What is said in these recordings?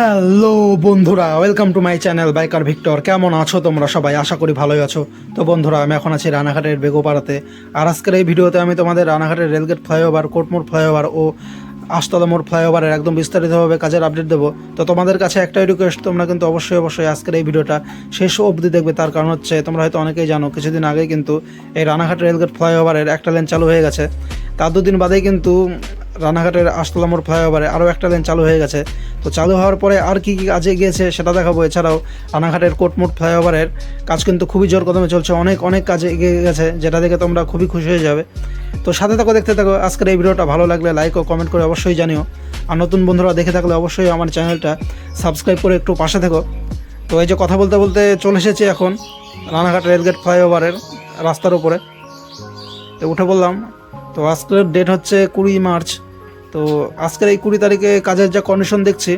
Hello বন্ধুরা welcome to my channel biker Victor কেমন আছো তোমরা সবাই? আশা করি ভালোই আছো। তো বন্ধুরা, আমি এখন আছি রানাঘাটের বেগোপাড়াতে। আর আজকের এই ভিডিওতে আমি তোমাদের রানাঘাটের rail gate flyover, Kotmor flyover ও আস্তলা ফ্লাইওভারের একদম বিস্তারিতভাবে কাজের আপডেট দেবো। তো তোমাদের কাছে একটাই রিকোয়েস্ট তোমরা কিন্তু অবশ্যই অবশ্যই আজকের এই ভিডিওটা শেষ অবধি দেখবে। তার কারণ হচ্ছে, তোমরা হয়তো অনেকেই জানো, কিছুদিন আগেই কিন্তু এই রানাঘাট রেলগেট ফ্লাইওভারের একটা লেন চালু হয়ে গেছে। তার দুদিন বাদেই কিন্তু রানাঘাটের আস্তলা মোড় ফ্লাইওভারে আরও একটা লেন চালু হয়ে গেছে। তো চালু হওয়ার পরে আর কি কী কাজে গিয়েছে সেটা দেখাবো। এছাড়াও রানাঘাটের কোটমোট ফ্লাইওভারের কাজ কিন্তু খুবই জোর কদমে চলছে। অনেক অনেক কাজে এগিয়ে গেছে, যেটা দেখে তোমরা খুবই খুশি হয়ে যাবে। তো সাথে থাকো, দেখতে থাকো, আজকের এই ভিডিওটা ভালো লাগলে লাইক ও কমেন্ট করে অবশ্যই জানিও। আর নতুন বন্ধুরা দেখে থাকলে অবশ্যই আমার চ্যানেলটা সাবস্ক্রাইব করে একটু পাশে থেকো। তো এই যে কথা বলতে বলতে চলে এসেছি এখন রানাঘাট রেলগেট ফ্লাইওভারের রাস্তার উপরে। তো উঠে বললাম তো আজকের ডেট হচ্ছে কুড়ি মার্চ। তো আজকের এই কুড়ি তারিখে কাজের যা কন্ডিশন দেখছি,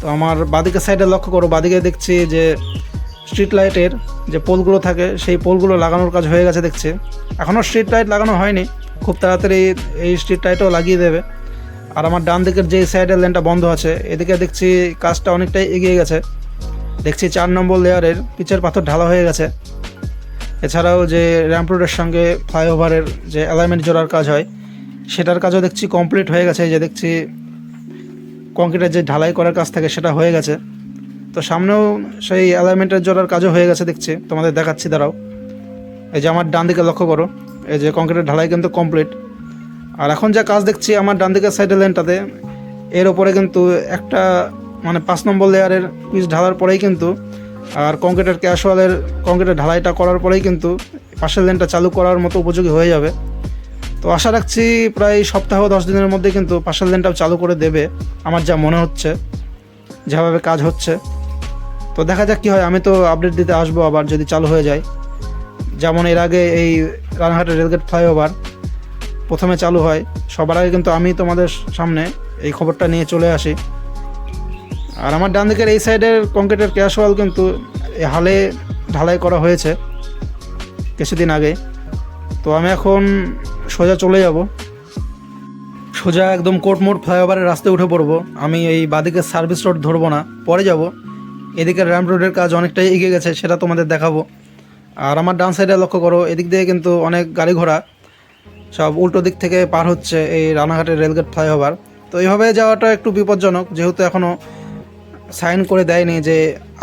তো আমার বাদিকের সাইডে লক্ষ্য করো, বাদিকে দেখছি যে স্ট্রিট লাইটের যে পোলগুলো থাকে, সেই পোলগুলো লাগানোর কাজ হয়ে গেছে দেখছি। এখনও স্ট্রিট লাইট লাগানো হয়নি, খুব তাড়াতাড়ি এই স্ট্রিট লাইটও লাগিয়ে দেবে। আর আমার ডান দিকের যে সাইডের লেনটা বন্ধ আছে, এদিকে দেখছি কাজটা অনেকটাই এগিয়ে গেছে। দেখছি চার নম্বর লেয়ারের পিচের পাথর ঢালা হয়ে গেছে। এছাড়াও যে র্যাম্প রোডের সঙ্গে ফ্লাইওভারের যে অ্যালাইনমেন্ট জোড়ার কাজ হয়, সেটার কাজও দেখছি কমপ্লিট হয়ে গেছে। যে দেখছি কংক্রিটের যে ঢালাই করার কাজ থাকে, সেটা হয়ে গেছে। তো সামনেও সেই অ্যালাইনমেন্টের জোড়ার কাজও হয়ে গেছে দেখছি। তোমাদের দেখাচ্ছি, দাঁড়াও। এই যে আমার ডান দিকে লক্ষ্য করো। এই যে কংক্রিটের ঢালাই কিন্তু কমপ্লিট আর এখন যা কাজ দেখছি আমার ডান দিকের সাইডের লেনটাতে এর ওপরে কিন্তু একটা মানে পাঁচ নম্বর লেয়ারের পিস ঢালার পরেই কিন্তু আর কংক্রিটের ক্যাশওয়ালের কংক্রিটের ঢালাইটা করার পরেই কিন্তু পাশের লেনটা চালু করার মতো উপযোগী হয়ে যাবে। তো আশা রাখছি প্রায় সপ্তাহ দশ দিনের মধ্যে কিন্তু পাশের লেনটাও চালু করে দেবে, আমার যা মনে হচ্ছে, যেভাবে কাজ হচ্ছে। তো দেখা যাক কী হয়, আমি তো আপডেট দিতে আসব আবার যদি চালু হয়ে যায়। যেমন এর আগে এই রানাঘাটের রেলগেট ফ্লাইওভার প্রথমে চালু হয়, সবার আগে কিন্তু আমি তোমাদের সামনে এই খবরটা নিয়ে চলে আসি। আর আমার ডান দিকের এই সাইডের কংক্রিটের ক্যাশওয়াল কিন্তু এই হালে ঢালাই করা হয়েছে কিছুদিন আগে। তো আমি এখন সোজা চলে যাব। সোজা একদম কোর্টমোড় ফ্লাইওভারের রাস্তায় উঠে পড়ব। আমি এই বাদিকের সার্ভিস রোড ধরবো না, পরে যাব। এদিকের র্যাম্প রোডের কাজ অনেকটাই এগিয়ে গেছে, সেটা তোমাদের দেখাবো। আর আমার ডান সাইডে লক্ষ্য করো, এদিক দিয়ে কিন্তু অনেক গাড়ি ঘোড়া, সব উল্টো দিক থেকে পার হচ্ছে এই রানাঘাটের রেলগেট ফ্লাইওভার তো এইভাবে যাওয়াটা একটু বিপজ্জনক, যেহেতু এখনও সাইন করে দেয়নি যে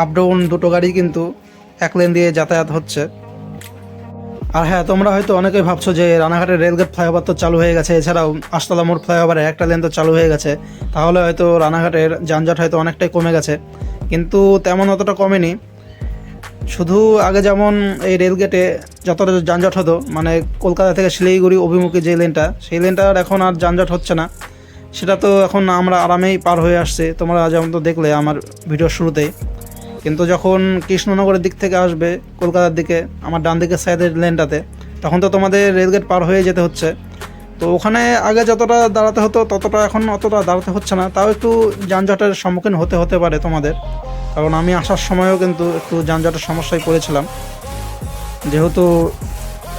আপ ডাউন দুটো গাড়ি কিন্তু এক লেন দিয়ে যাতায়াত হচ্ছে। আর হ্যাঁ তোমরা হয়তো অনেকেই ভাবছ যে রানাঘাটের রেলগেট ফ্লাইওভার তো চালু হয়ে গেছে, এছাড়াও আস্তলা মোড় ফ্লাইওভারে একটা লেন তো চালু হয়ে গেছে, তাহলে হয়তো রানাঘাটের যানজট হয়তো অনেকটাই কমে গেছে। কিন্তু তেমন অতটা কমেনি। শুধু আগে যেমন এই রেলগেটে যতটা যানজট হতো মানে কলকাতা থেকে শিলিগুড়ি অভিমুখী যে লেনটা, সেই লেনটার এখন আর যানজট হচ্ছে না। সেটা তো এখন আমরা আরামেই পার হয়ে আসছে। তোমরা যেমন তো দেখলে আমার ভিডিওর শুরুতেই কিন্তু যখন কৃষ্ণনগরের দিক থেকে আসবে, কলকাতার দিকে, আমার ডান দিকের সাইডের লেনটাতে তখন তো তোমাদের রেলগেট পার হয়ে যেতে হচ্ছে। তো ওখানে আগে যতটা দাঁড়াতে হতো, ততটা এখন অতটা দাঁড়াতে হচ্ছে না। তাও একটু যানজটের সম্মুখীন হতে হতে পারে তোমাদের। কারণ আমি আসার সময়ও কিন্তু একটু যানজটের সমস্যায় পড়েছিলাম। যেহেতু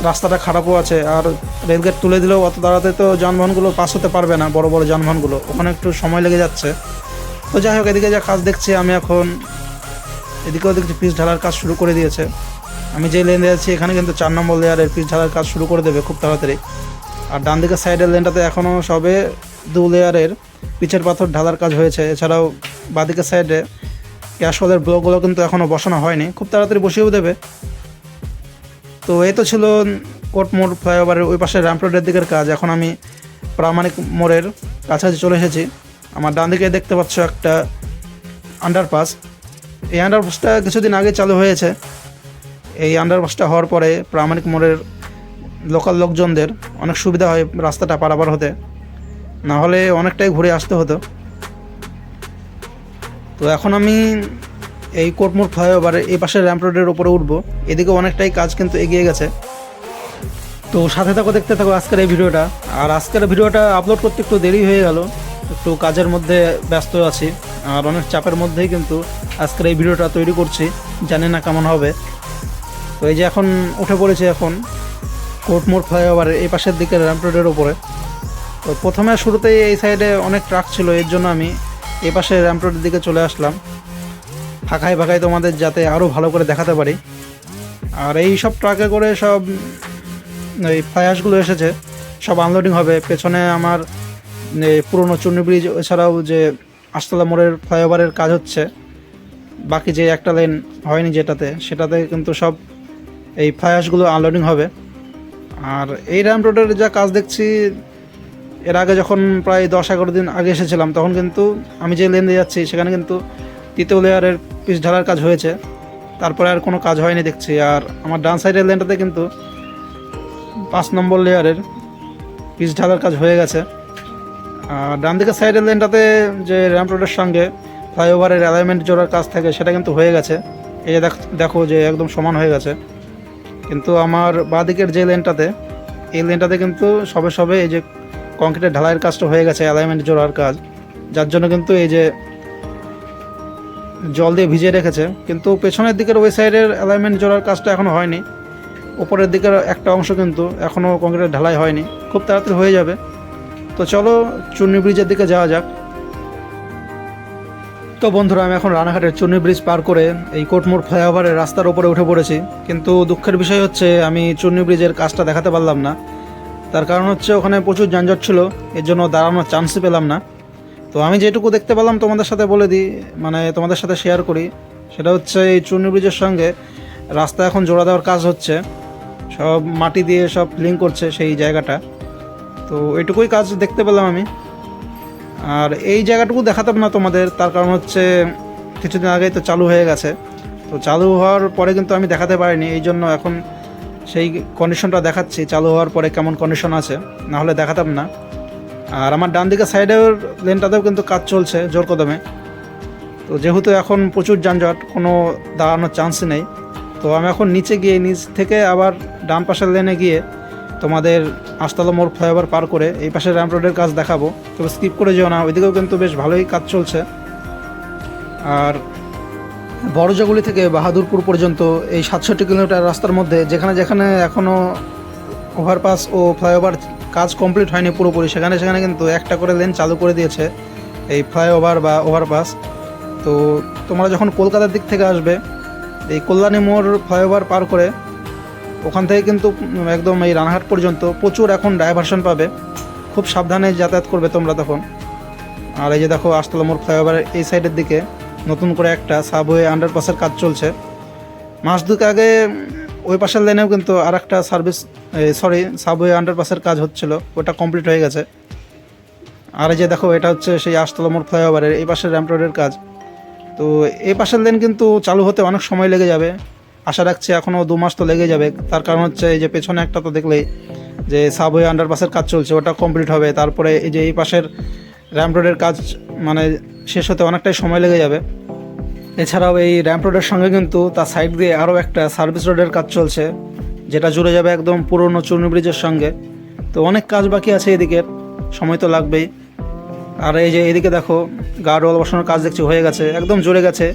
রাস্তাটা খারাপও আছে। আর রেলগেট তুলে দিলেও অত দাঁড়াতে তো যানবাহনগুলো পাস হতে পারবে না, বড় বড় যানবাহনগুলো। ওখানে একটু সময় লেগে যাচ্ছে। তো যাই হোক, এদিকে যা কাজ দেখছি, আমি এখন এদিকেও দেখছি পিচ ঢালার কাজ শুরু করে দিয়েছে। আমি যে লেনে আছি, এখানে কিন্তু চার নম্বর লেয়ারের পিচ ঢালার কাজ শুরু করে দেবে খুব তাড়াতাড়ি। আর ডান দিকের সাইডের লেনটাতে এখনও সবে দু লেয়ারের পিচের পাথর ঢালার কাজ হয়েছে। এছাড়াও বাদিকের সাইডে ক্যাশওয়ালের ব্লকগুলো কিন্তু এখনও বসানো হয়নি। খুব তাড়াতাড়ি বসিয়েও দেবে। তো এই তো ছিল কোট মোড় ফ্লাইওভারের ওই পাশে র্যাম্প রোডের দিকের কাজ। এখন আমি প্রামাণিক মোড়ের কাছাকাছি চলে এসেছি। আমার ডান দিকে দেখতে পাচ্ছ একটা আন্ডারপাস এই আন্ডারপাসটা কিছুদিন আগে চালু হয়েছে। এই আন্ডারপাসটা হওয়ার পরে প্রামাণিক মোড়ের লোকাল লোকজনদের অনেক সুবিধা হয় রাস্তাটা পারাপার হতে। না হলে অনেকটাই ঘুরে আসতে হতো। তো এখন আমি এই কোটমোড় ফ্লাইওভারে এই পাশে র্যাম্প রোডের উপরে উঠবো। এদিকে অনেকটাই কাজ কিন্তু এগিয়ে গেছে। তো সাথে থাকো, দেখতে থাকো আজকের এই ভিডিওটা। আর আজকের ভিডিওটা আপলোড করতে একটু দেরি হয়ে গেল। একটু কাজের মধ্যে ব্যস্ত আছি। আর অনেক চাপের মধ্যেই কিন্তু আজকের এই ভিডিওটা তৈরি করছি। জানি না কেমন হবে। তো এই যে এখন উঠে পড়েছে এখন কোটমোড় ফ্লাইওভারের এই পাশের দিকে র্যাম্প রোডের উপরে। তো প্রথমে শুরুতেই এই সাইডে অনেক ট্রাক ছিল, এর জন্য আমি এ পাশে র্যাম্প রোডের দিকে চলে আসলাম। ফাঁকায় ফাঁকায় তোমাদের যাতে আরও ভালো করে দেখাতে পারি। আর এই সব ট্রাকে করে সব, এই ফ্লাইহাসগুলো এসেছে, সব আনলোডিং হবে। পেছনে আমার পুরনো চুন্নি ব্রিজ, এছাড়াও যে আস্তলা মোড়ের ফ্লাইওভারের কাজ হচ্ছে, বাকি যে একটা লেন হয়নি যেটাতে, সেটাতে কিন্তু সব এই ফ্লাইহাসগুলো আনলোডিং হবে। আর এই র্যাম্প রোডের যা কাজ দেখছি, এর আগে যখন প্রায় দশ এগারো দিন আগে এসেছিলাম, তখন কিন্তু আমি যে লেন দিয়ে যাচ্ছি, সেখানে কিন্তু তৃতীয় লেয়ারের পিচ ঢালার কাজ হয়েছে। তারপরে আর কোনো কাজ হয়নি দেখছি। আর আমার ডান সাইডের লেনটাতে কিন্তু পাঁচ নম্বর লেয়ারের পিচ ঢালার কাজ হয়ে গেছে। আর ডান দিকের সাইডের লেনটাতে যে র্যাম্প রোডের সঙ্গে ফ্লাইওভারের অ্যালাইনমেন্ট জোড়ার কাজ থাকে, সেটা কিন্তু হয়ে গেছে। এই যে দেখ- দেখো যে একদম সমান হয়ে গেছে। কিন্তু আমার বাঁদিকের যে লেনটাতে এই লেনটাতে কিন্তু সবে সবে এই যে কংক্রিটের ঢালাইয়ের কাজটা হয়ে গেছে অ্যালাইনমেন্ট জোড়ার কাজ। যার জন্য কিন্তু এই যে জল দিয়ে ভিজিয়ে রেখেছে। কিন্তু পেছনের দিকের ওই সাইডের অ্যালাইনমেন্ট জোড়ার কাজটা এখনও হয়নি। উপরের দিকের একটা অংশ কিন্তু এখনও কংক্রিটের ঢালাই হয়নি। খুব তাড়াতাড়ি হয়ে যাবে। তো চলো চুন্নি ব্রিজের দিকে যাওয়া যাক। তো বন্ধুরা, আমি এখন রানাঘাটের চুন্নি ব্রিজ পার করে এই কোটমোড় ফ্লাইওভারের রাস্তার উপরে উঠে পড়েছি। কিন্তু দুঃখের বিষয় হচ্ছে, আমি চুন্নি ব্রিজের কাজটা দেখাতে পারলাম না। তার কারণ হচ্ছে, ওখানে প্রচুর যানজট ছিল। এর জন্য দাঁড়ানোর চান্সই পেলাম না। তো আমি যেটুকু দেখতে পেলাম তোমাদের সাথে বলে দিই মানে তোমাদের সাথে শেয়ার করি, সেটা হচ্ছে এই চুন্নি ব্রিজের সঙ্গে রাস্তা এখন জোড়া দেওয়ার কাজ হচ্ছে। সব মাটি দিয়ে সব ফিলিং করছে সেই জায়গাটা। তো এটুকুই কাজ দেখতে পেলাম আমি। আর এই জায়গাটুকু দেখাতাম না তোমাদের, তার কারণ হচ্ছে কিছুদিন আগেই তো চালু হয়ে গেছে। তো চালু হওয়ার পরে কিন্তু আমি দেখাতে পারিনি, এই জন্য এখন সেই কন্ডিশনটা দেখাচ্ছি, চালু হওয়ার পরে কেমন কন্ডিশন আছে, না হলে দেখাতাম না। আর আমার ডান দিকে সাইডের লেনটাতেও কিন্তু কাজ চলছে জোর কদমে। তো যেহেতু এখন প্রচুর যানজট, কোনো দাঁড়ানোর চান্সই নেই। তো আমি এখন নিচে গিয়ে নিচ থেকে আবার ডান পাশের লেনে গিয়ে তোমাদের আস্তালা মোড় ফ্লাইওভার পার করে এই পাশে র্যাম্প রোডের কাজ দেখাবো। তবে স্কিপ করে যেও না, ওইদিকেও কিন্তু বেশ ভালোই কাজ চলছে। আর বড়জাগুলি থেকে বাহাদুরপুর পর্যন্ত এই সাতষট্টি কিলোমিটার রাস্তার মধ্যে যেখানে যেখানে এখনও ওভারপাস ও ফ্লাইওভার কাজ কমপ্লিট হয়নি পুরোপুরি, সেখানে সেখানে কিন্তু একটা করে লেন চালু করে দিয়েছে, এই ফ্লাইওভার বা ওভারপাস তো তোমরা যখন কলকাতার দিক থেকে আসবে, এই কল্যাণী মোড় ফ্লাইওভার পার করে, ওখান থেকে কিন্তু একদম এই রানাঘাট পর্যন্ত প্রচুর এখন ডাইভারশন পাবে। খুব সাবধানে যাতায়াত করবে তোমরা তখন। আর এই যে দেখো, আস্তলা মোড় ফ্লাইওভারের এই সাইডের দিকে নতুন করে একটা সাবওয়ে আন্ডারপাসের কাজ চলছে। মাস দুক আগে ওই পাশের লাইনেও কিন্তু আর একটা সার্ভিস সরি সাবওয়ে আন্ডারপাসের কাজ হচ্ছিল, ওটা কমপ্লিট হয়ে গেছে। আর যে দেখো, এটা হচ্ছে সেই আস্তলা মোড় ফ্লাইওভারের এই পাশের র্যাম্প রোডের কাজ। তো এই পাশের লেন কিন্তু চালু হতে অনেক সময় লেগে যাবে। আশা রাখছি এখনও দু মাস তো লেগে যাবে। তার কারণ হচ্ছে এই যে পেছনে একটা তো দেখলেই যে সাবওয়ে আন্ডারপাসের কাজ চলছে, ওটা কমপ্লিট হবে। তারপরে এই যে এই পাশের র্যাম্প রোডের কাজ মানে শেষ হতে অনেকটাই সময় লেগে যাবে। এছাড়াও এই র্যাম্প রোডের সঙ্গে কিন্তু তার সাইড দিয়ে আরও একটা সার্ভিস রোডের কাজ চলছে, যেটা জুড়ে যাবে একদম পুরনো চূর্ণি ব্রিজের সঙ্গে। তো অনেক কাজ বাকি আছে এদিকের, সময় তো লাগবেই। আর এই যে এদিকে দেখো গার্ডওয়াল বসানোর কাজ দেখছি হয়ে গেছে, একদম জুড়ে গেছে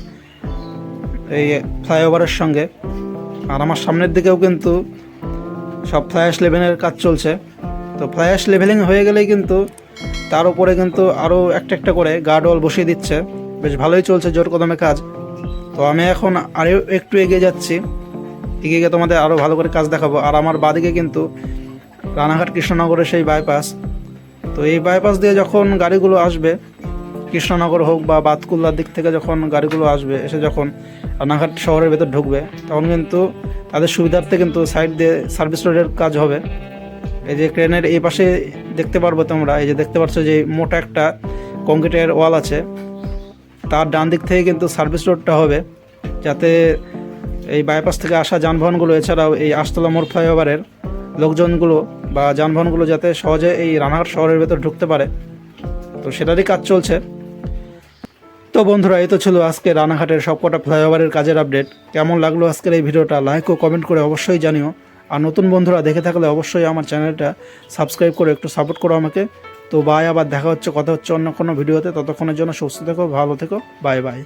এই ফ্লাইওভারের সঙ্গে। আর আমার সামনের দিকেও কিন্তু সব ফ্লাইঅ্যাশ লেভেলের কাজ চলছে। তো ফ্লাইঅ্যাশ লেভেলিং হয়ে গেলেই কিন্তু তার উপরে কিন্তু আরও একটা একটা করে গার্ডওয়াল বসিয়ে দিচ্ছে। বেশ ভালোই চলছে জোর কদমে কাজ। তো আমি এখন আরও একটু এগিয়ে যাচ্ছি। এগিয়ে গিয়ে তোমাদের আরও ভালো করে কাজ দেখাবো। আর আমার বাদিকে কিন্তু রানাঘাট কৃষ্ণনগরের সেই বাইপাস তো এই বাইপাস দিয়ে যখন গাড়িগুলো আসবে, কৃষ্ণনগর হোক বা বাতকুল্লার দিক থেকে যখন গাড়িগুলো আসবে, এসে যখন রানাঘাট শহরের ভেতর ঢুকবে, তখন কিন্তু তাদের সুবিধার্থে কিন্তু সাইড দিয়ে সার্ভিস রোডের কাজ হবে। এই যে ক্রেনের এই পাশে দেখতে পারব তোমরা, এই যে দেখতে পাচ্ছ যে মোটা একটা কংক্রিটের ওয়াল আছে। তার ডান দিক থেকে কিন্তু সার্ভিস রোডটা হবে, যাতে এই বাইপাস থেকে আসা যানবাহনগুলো, এছাড়াও এই আস্তলা মোড় ফ্লাইওভারের লোকজনগুলো বা যানবাহনগুলো যাতে সহজে এই রানাঘাট শহরের ভেতর ঢুকতে পারে। তো সেটারই কাজ চলছে। তো বন্ধুরা, এই তো ছিল আজকে রানাঘাটের সবকটা ফ্লাইওভারের কাজের আপডেট। কেমন লাগল আজকের এই ভিডিওটা? লাইক ও কমেন্ট করে অবশ্যই জানিও। আর নতুন বন্ধুরা দেখে থাকলে অবশ্যই আমার চ্যানেলটা সাবস্ক্রাইব করে একটু সাপোর্ট করো আমাকে। তো বাই আবার দেখা হচ্ছে, কথা হচ্ছে অন্য কোনো ভিডিওতে। ততক্ষণের জন্য সুস্থ থেকো, ভালো থেকো, বাই বাই।